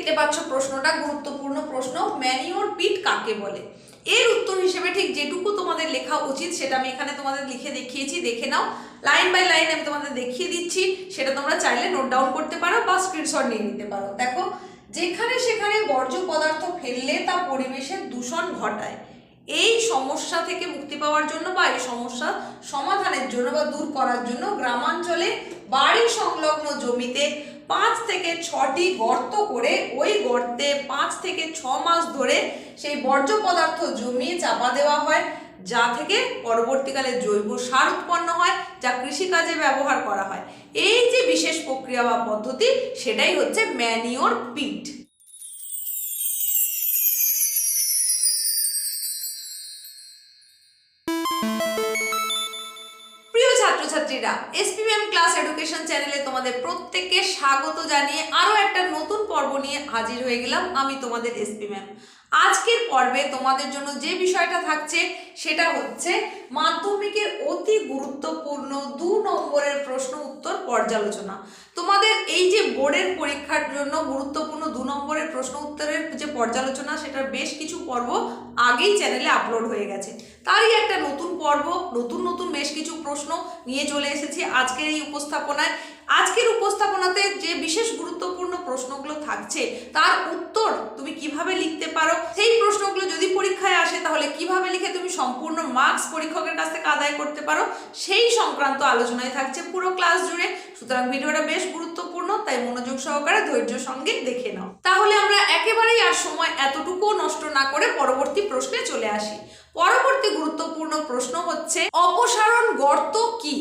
দেখতে পাচ্ছ প্রশ্নটা, গুরুত্বপূর্ণ প্রশ্ন ম্যানিওর পিট কাকে বলে? এর উত্তর হিসেবে ঠিক যেটুকু তোমাদের লেখা উচিত সেটা আমি এখানে তোমাদের লিখে দেখিয়েছি, দেখে নাও। লাইন বাই লাইন আমি তোমাদের দেখিয়ে দিচ্ছি, সেটা তোমরা চাইলে নোট ডাউন করতে পারো বা স্ক্রিনশট নিয়ে নিতে পারো। দেখো, যেখানে সেখানে বর্জ্য পদার্থ ফেললে তা পরিবেশের দূষণ ঘটায়। এই সমস্যা থেকে মুক্তি পাওয়ার জন্য বা এই সমস্যা সমাধানের জন্য বা দূর করার জন্য গ্রামাঞ্চলে বাড়ি সংলগ্ন জমিতে পাঁচ থেকে ছটি গর্ত করে ওই গর্তে পাঁচ থেকে ছ মাস ধরে সেই বর্জ্য পদার্থ জমিয়ে চাপা দেওয়া হয়, যা থেকে পরবর্তীকালে জৈব সার উৎপন্ন হয়, যা কৃষিকাজে ব্যবহার করা হয়। এই যে বিশেষ প্রক্রিয়া বা পদ্ধতি, সেটাই হচ্ছে ম্যানিওর পিট। প্রিয় ছাত্রছাত্রীরা এসপিএম ক্লাস এডুকেশন চ্যানেলে তোমাদের প্রত্যেককে স্বাগত জানিয়ে আরও একটা নতুন পর্ব নিয়ে হাজির হয়ে গেলাম আমি তোমাদের এসপি ম্যাম আজকের পর্বে তোমাদের জন্য যে বিষয়টা থাকছে সেটা হচ্ছে মাধ্যমিকের অতি গুরুত্বপূর্ণ দু নম্বরের প্রশ্ন উত্তর পর্যালোচনা। তোমাদের এই যে বোর্ডের পরীক্ষার জন্য গুরুত্বপূর্ণ দু নম্বরের প্রশ্ন উত্তরের যে পর্যালোচনা, সেটার বেশ কিছু পর্ব আগেই চ্যানেলে আপলোড হয়ে গেছে। তারই একটা নতুন পর্ব, নতুন নতুন বেশ কিছু প্রশ্ন নিয়ে চলে এসেছি আজকের এই উপস্থাপনায়। আজকের উপস্থাপনাতে যে বিশেষ গুরুত্বপূর্ণ প্রশ্নগুলো থাকছে, তার উত্তর তুমি কীভাবে লিখতে পারো? সেই প্রশ্নগুলো যদি পরীক্ষায় আসে, তাহলে কীভাবে লিখে তুমি সম্পূর্ণ মার্কস পরীক্ষকের কাছ থেকে আদায় করতে পারো? সেই সংক্রান্ত আলোচনায় থাকছে পুরো ক্লাস জুড়ে। সুতরাং ভিডিওটা বেশ গুরুত্বপূর্ণ, তাই মনোযোগ সহকারে ধৈর্য সঙ্গে দেখে নাও। তাহলে আমরা একেবারেই আর সময় এতটুকুও নষ্ট না করে পরবর্তী প্রশ্নে চলে আসি। পরবর্তী গুরুত্বপূর্ণ প্রশ্ন হচ্ছে, অপসারণ গর্ত কি?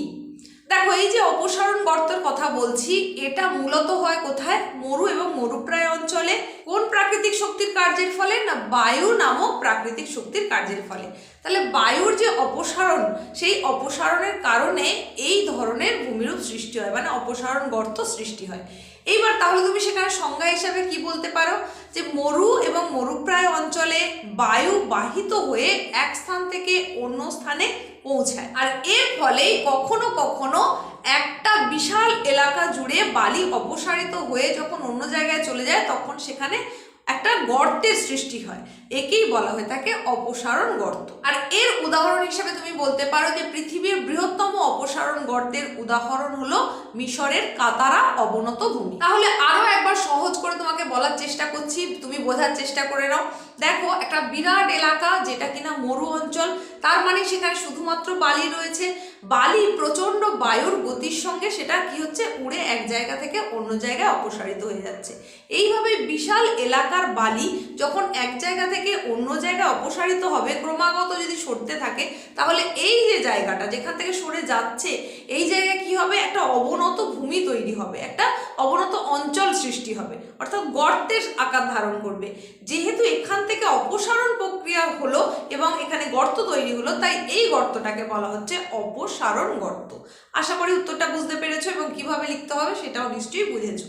দেখো, এই যে অপসারণ গর্তের কথা বলছি, এটা মূলত হয় কোথায়? মরু এবং মরুপ্রায় অঞ্চলে। কোন প্রাকৃতিক শক্তির কার্যের ফলে না বায়ু নামক প্রাকৃতিক শক্তির কার্যের ফলে? তাহলে বায়ুর যে অপসারণ, সেই অপসারণের কারণে এই ধরনের ভূমিরূপ সৃষ্টি হয় মানে অপসারণ গর্ত সৃষ্টি হয়। এইবার তাহলে তুমি সেখানে সংজ্ঞা হিসাবে কি বলতে পারো? যে মরু এবং মরুপ্রায় অঞ্চলে বায়ু বাহিত হয়ে এক স্থান থেকে অন্য স্থানে পৌঁছায়। আর এর ফলে কখনো কখনো একটা বিশাল এলাকা জুড়ে বালি অপসারিত হয়ে যখন অন্য জায়গায় চলে যায়, তখন সেখানে একটা গর্তের সৃষ্টি হয়। একেই বলা হয়ে থাকে অপসারণ গর্ত। আর এর উদাহরণ হিসেবে তুমি বলতে পারো যে পৃথিবীর বৃহত্তম অপসারণ গর্তের উদাহরণ হলো মিশরের কাতারা অবনত ভূমি। তাহলে আরও একবার সহজ করে তোমাকে বলার চেষ্টা করছি, তুমি বোঝার চেষ্টা করে নাও। দেখো, একটা বিরাট এলাকা যেটা কিনা মরু অঞ্চল, তার মানে সেখানে শুধুমাত্র বালি রয়েছে। বালি প্রচণ্ড বায়ুর গতির সঙ্গে সেটা কি হচ্ছে, উড়ে এক জায়গা থেকে অন্য জায়গায় অপসারিত হয়ে যাচ্ছে। এইভাবে বিশাল এলাকার বালি যখন এক জায়গা থেকে অন্য জায়গায় অপসারিত হবে, ক্রমাগত যদি সরতে থাকে, তাহলে এই যে জায়গাটা যেখান থেকে সরে যাচ্ছে, এই জায়গায় কি হবে? একটা অবনত ভূমি তৈরি হবে, একটা অবনত অঞ্চল সৃষ্টি হবে। অর্থাৎ গর্তের আকার ধারণ করবে। যেহেতু এখান থেকে অপসারণ প্রক্রিয়া হলো এবং এখানে গর্ত তৈরি হলো, তাই এই গর্তটাকে বলা হচ্ছে অপসারণ গর্ত। আশা করি উত্তরটা বুঝতে পেরেছ এবং কীভাবে লিখতে হবে সেটাও নিশ্চয়ই বুঝেছ।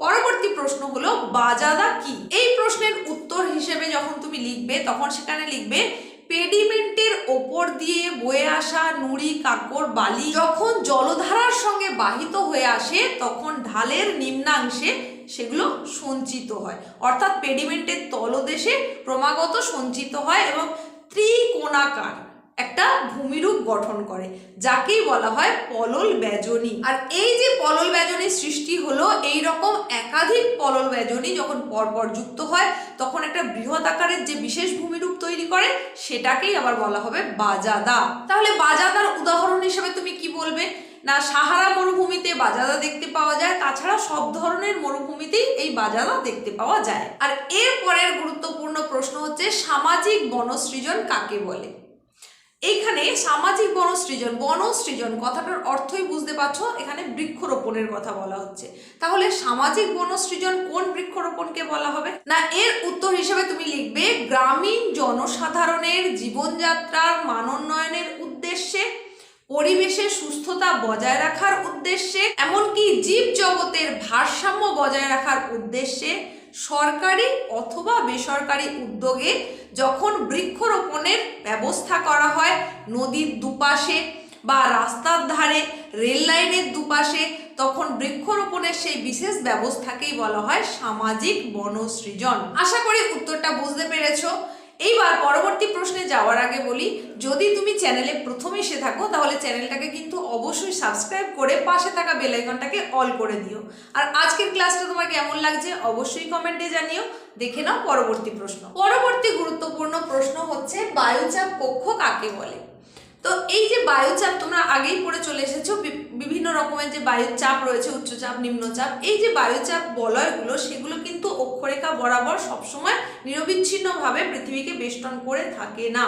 পরবর্তী প্রশ্ন হলো, বাজাদা কি? এই প্রশ্নের উত্তর হিসেবে যখন তুমি লিখবে, তখন সেখানে লিখবে, পেডিমেন্টের ওপর দিয়ে বয়ে আসা নুড়ি, কাকড়, বালি যখন জলধারার সঙ্গে বাহিত হয়ে আসে, তখন ঢালের নিম্নাংশে সেগুলো সঞ্চিত হয়। অর্থাৎ পেডিমেন্টের তলদেশে ক্রমাগত সঞ্চিত হয় এবং ত্রিকোণাকার একটা ভূমিরূপ গঠন করে, যাকেই বলা হয় পলল ব্যজনী। আর এই যে পলল ব্যজনীর সৃষ্টি হলো এই রকম একাধিক পলল ব্যজনী যখন পরপর যুক্ত হয়, তখন একটা বৃহৎ আকারের যে বিশেষ ভূমিরূপ তৈরি করে, সেটাকেই আবার বলা হবে বাজাদা। তাহলে বাজাদার উদাহরণ হিসেবে তুমি কি বলবে? না, সাহারা মরুভূমিতে বাজাদা দেখতে পাওয়া যায়, তাছাড়া সব ধরনের মরুভূমিতেই এই বাজাদা দেখতে পাওয়া যায়। আর এর পরের গুরুত্বপূর্ণ প্রশ্ন হচ্ছে, সামাজিক বনসৃজন কাকে বলে? এইখানে সামাজিক বনসৃজন বনসৃজন কথাটার অর্থই বুঝতে পারছ, এখানে বৃক্ষরোপণের কথা বলা হচ্ছে। তাহলে সামাজিক বনসৃজন কোন বৃক্ষরোপণকে বলা হবে? না, এর উত্তর হিসেবে তুমি লিখবে, গ্রামীণ জনসাধারণের জীবনযাত্রার মানোন্নয়নের উদ্দেশ্যে পরিবেশের সুস্থতা বজায় রাখার উদ্দেশ্যে, এমনকি জীব জগতের ভারসাম্য বজায় রাখার উদ্দেশ্যে সরকারি অথবা বেসরকারি উদ্যোগে যখন বৃক্ষরোপণের ব্যবস্থা করা হয়, নদীর দুপাশে বা রাস্তার ধারে, রেল লাইনের দুপাশে, তখন বৃক্ষরোপণের সেই বিশেষ ব্যবস্থাকেই বলা হয় সামাজিক বনসৃজন। আশা করি উত্তরটা বুঝতে পেরেছ। এইবার পরবর্তী প্রশ্নে যাওয়ার আগে বলি, যদি তুমি চ্যানেলে প্রথম এসে থাকো, তাহলে চ্যানেলটাকে কিন্তু অবশ্যই সাবস্ক্রাইব করে পাশে থাকা বেলাইকনটাকে অল করে দিও। আর আজকের ক্লাসটা তোমার কেমন লাগছে, অবশ্যই কমেন্টে জানিও। দেখে নাও পরবর্তী প্রশ্ন। পরবর্তী গুরুত্বপূর্ণ প্রশ্ন হচ্ছে, বায়ুচাপ কক্ষ কাকে বলে? তো এই যে বায়ুচাপ, তোমরা আগেই পড়ে চলে এসেছ বিভিন্ন রকমের যে বায়ুচাপ রয়েছে, উচ্চচাপ, নিম্নচাপ, এই যে বায়ুচাপ বলয়গুলো, সেগুলো কিন্তু অক্ষরেখা বরাবর সবসময় নিরবিচ্ছিন্নভাবে পৃথিবীকে বেষ্টন করে থাকে না।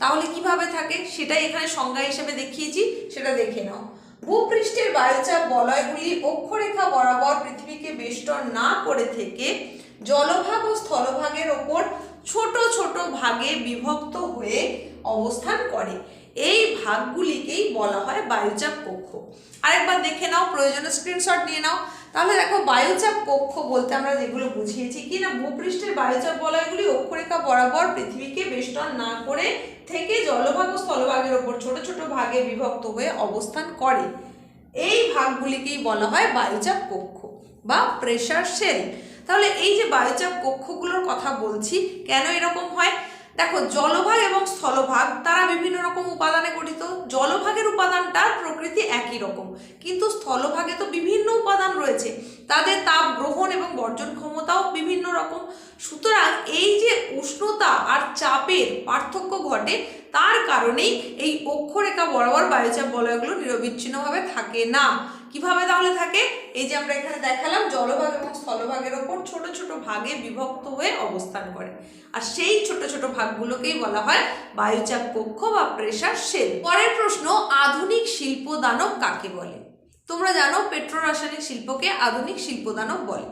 তাহলে কীভাবে থাকে? সেটাই এখানে সংজ্ঞা হিসেবে দেখিয়েছি, সেটা দেখে নাও। ভূপৃষ্ঠের বায়ুচাপ বলয়গুলি অক্ষরেখা বরাবর পৃথিবীকে বেষ্টন না করে থেকে জলভাগ ও স্থলভাগের ওপর ছোট ছোট ভাগে বিভক্ত হয়ে অবস্থান করে। এই ভাগগুলিকেই বলা হয় বায়ুচাপ কক্ষ। আরেকবার দেখে নাও প্রয়োজনে স্ক্রিনশট নিয়ে নাও। তাহলে দেখো, বায়ুচাপ কক্ষ বলতে আমরা যেগুলো বুঝিয়েছি কি না, ভূপৃষ্ঠের বায়ুচাপ বলয়গুলি অক্ষরেখা বরাবর পৃথিবীকে বেষ্টন না করে থেকে জলভাগ ও স্থলভাগের ওপর ছোট ছোট ভাগে বিভক্ত হয়ে অবস্থান করে। এই ভাগগুলিকেই বলা হয় বায়ুচাপ কক্ষ বা প্রেশার সেল তাহলে এই যে বায়ুচাপ কক্ষগুলোর কথা বলছি, কেন এরকম হয়? দেখো, জলভাগ এবং স্থলভাগ তারা বিভিন্ন রকম উপাদানে গঠিত। জলভাগের উপাদানটার প্রকৃতি একই রকম। কিন্তু স্থলভাগে তো বিভিন্ন উপাদান রয়েছে। তাদের তাপ গ্রহণ এবং বর্জন ক্ষমতাও বিভিন্ন রকম। সুতরাং এই যে উষ্ণতা আর চাপের পার্থক্য ঘটে, তার কারণেই এই অক্ষরেখা বরাবর বায়ুচাপ বলয়গুলো নিরবিচ্ছিন্নভাবে থাকে না। কীভাবে তাহলে থাকে? এই যে আমরা এখানে দেখালাম জলভাগ এবং স্থলভাগের ওপর ছোট ছোট ভাগে বিভক্ত হয়ে অবস্থান করে। আর সেই ছোট ছোট ভাগগুলোকেই বলা হয় বায়ুচাপ কক্ষ বা প্রেশার সেল। পরের প্রশ্ন, আধুনিক শিল্প দানব কাকে বলে? তোমরা জানো পেট্রো রাসায়নিক শিল্পকে আধুনিক শিল্প দানব বলে।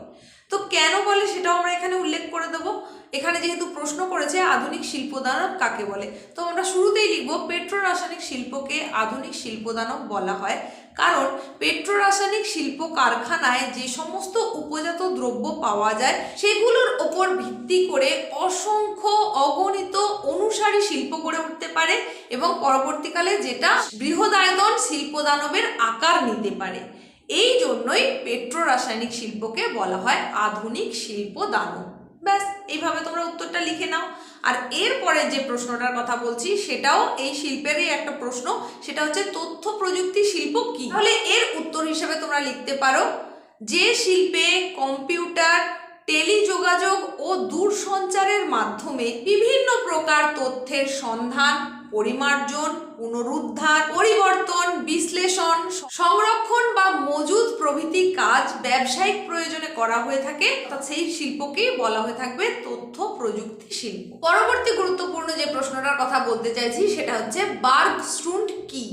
তো কেন বলে সেটাও আমরা এখানে উল্লেখ করে দেবো। এখানে যেহেতু প্রশ্ন করেছে আধুনিক শিল্প দানব কাকে বলে, তো আমরা শুরুতেই লিখব পেট্রো রাসায়নিক শিল্পকে আধুনিক শিল্প দানব বলা হয় কারণ পেট্রো রাসায়নিক শিল্প কারখানায় যে সমস্ত উপজাত দ্রব্য পাওয়া যায়, সেগুলোর ওপর ভিত্তি করে অসংখ্য অগণিত অনুসারী শিল্প গড়ে উঠতে পারে এবং পরবর্তীকালে যেটা বৃহদায়তন শিল্প দানবের আকার নিতে পারে। এই জন্যই পেট্রো রাসায়নিক শিল্পকে বলা হয় আধুনিক শিল্প দানব। ব্যাস, এইভাবে তোমরা উত্তরটা লিখে নাও। আর এরপরে যে প্রশ্নটার কথা বলছি, সেটাও এই শিল্পেরই একটা প্রশ্ন, সেটা হচ্ছে তথ্য প্রযুক্তি শিল্প কি? তাহলে এর উত্তর হিসেবে তোমরা লিখতে পারো, যে শিল্পে কম্পিউটার, টেলিযোগাযোগ ও দূরসঞ্চারের মাধ্যমে বিভিন্ন প্রকার তথ্যের সন্ধান পরিমার্জন, পুনরুদ্ধার, পরিবর্তন, বিশ্লেষণ, সংরক্ষণ বা মজুদ প্রভৃতি কাজ ব্যবসায়িক প্রয়োজনে করা হয়ে থাকে। অর্থাৎ সেই শিল্পকেই বলা হয়ে থাকবে তথ্য প্রযুক্তি শিল্প। পরবর্তী গুরুত্বপূর্ণ যে প্রশ্নটার কথা বলতে চাইছি, সেটা হচ্ছে বার্গ স্ট্রুন্ড কি?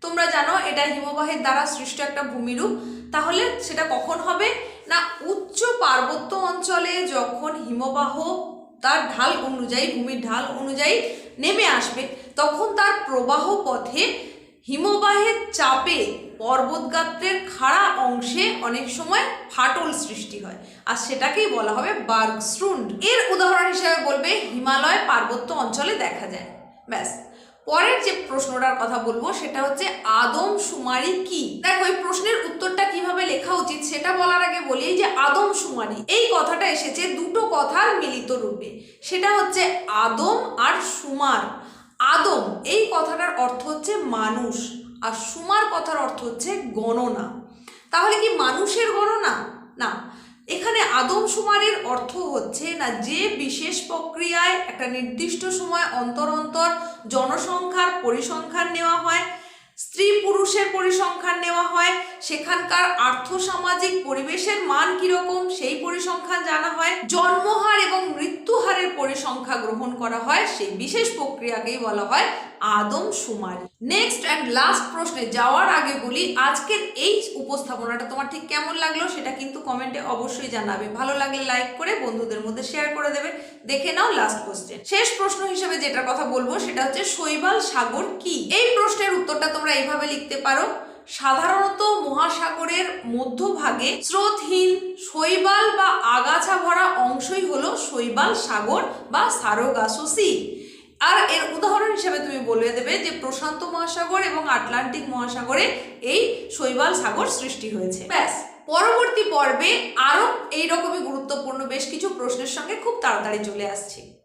তোমরা জানো, এটা হিমবাহের দ্বারা সৃষ্ট একটা ভূমিরূপ। তাহলে সেটা কখন হবে? না, উচ্চ পার্বত্য অঞ্চলে যখন হিমবাহ তার ঢাল অনুযায়ী, ভূমির ঢাল অনুযায়ী নেমে আসবে, তখন তার প্রবাহ পথে হিমবাহের চাপে পর্বতগাত্রের খাড়া অংশে অনেক সময় ফাটল সৃষ্টি হয়। আর সেটাকেই বলা হবে বার্গস্ট্রুন্ড এর উদাহরণ হিসেবে বলবে হিমালয় পার্বত্য অঞ্চলে দেখা যায়। ব্যাস। পরের যে প্রশ্নটার কথা বলব সেটা হচ্ছে আদম সুমারি কি? দেখো, এই প্রশ্নের উত্তরটা কীভাবে লেখা উচিত সেটা বলার আগে বলি যে আদম সুমারি এই কথাটা এসেছে দুটো কথার মিলিত রূপে। সেটা হচ্ছে আদম আর সুমার। আদম, এই কথাটার অর্থ হচ্ছে মানুষ, আর সুমার কথার অর্থ হচ্ছে গণনা। তাহলে কি মানুষের গণনা? না এখানে আদমশুমারির অর্থ হচ্ছে না, যে বিশেষ প্রক্রিয়ায় একটা নির্দিষ্ট সময় অন্তর অন্তর জনসংখ্যার পরিসংখ্যান নেওয়া হয় স্ত্রী পুরুষের পরিসংখ্যান নেওয়া হয় সেখানকার আর্থসামাজিক পরিবেশের মান কীরকম সেই পরিসংখ্যান জানা হয়। জন্মহার এবং মৃত্যুহারের পরিসংখ্যা গ্রহণ করা হয়, সেই বিশেষ প্রক্রিয়াকেই বলা হয় আদম সুমারি নেক্সট অ্যান্ড লাস্ট প্রশ্নে যাওয়ার আগে বলি, আজকের এই উপস্থাপনাটা তোমার ঠিক কেমন লাগল সেটা কিন্তু কমেন্টে অবশ্যই জানাবে। ভালো লাগলে লাইক করে বন্ধুদের মধ্যে শেয়ার করে দেবে। দেখে নাও লাস্ট কোশ্চেন শেষ প্রশ্ন হিসেবে যেটার কথা বলব সেটা হচ্ছে শৈবাল সাগর কি? এই প্রশ্নের উত্তরটা তোমরা এইভাবে লিখতে পারো। সাধারণত মহাসাগরের মধ্যভাগে স্রোতহীন শৈবাল বা আগাছা ভরা অংশই হলো শৈবাল সাগর বা সারোগাসো সি আর এর উদাহরণ হিসেবে তুমি বলে দেবে যে প্রশান্ত মহাসাগর এবং আটলান্টিক মহাসাগরে এই শৈবাল সাগর সৃষ্টি হয়েছে। ব্যাস, পরবর্তী পর্বে আরও এইরকমই গুরুত্বপূর্ণ বেশ কিছু প্রশ্নের সঙ্গে খুব তাড়াতাড়ি চলে আসছি।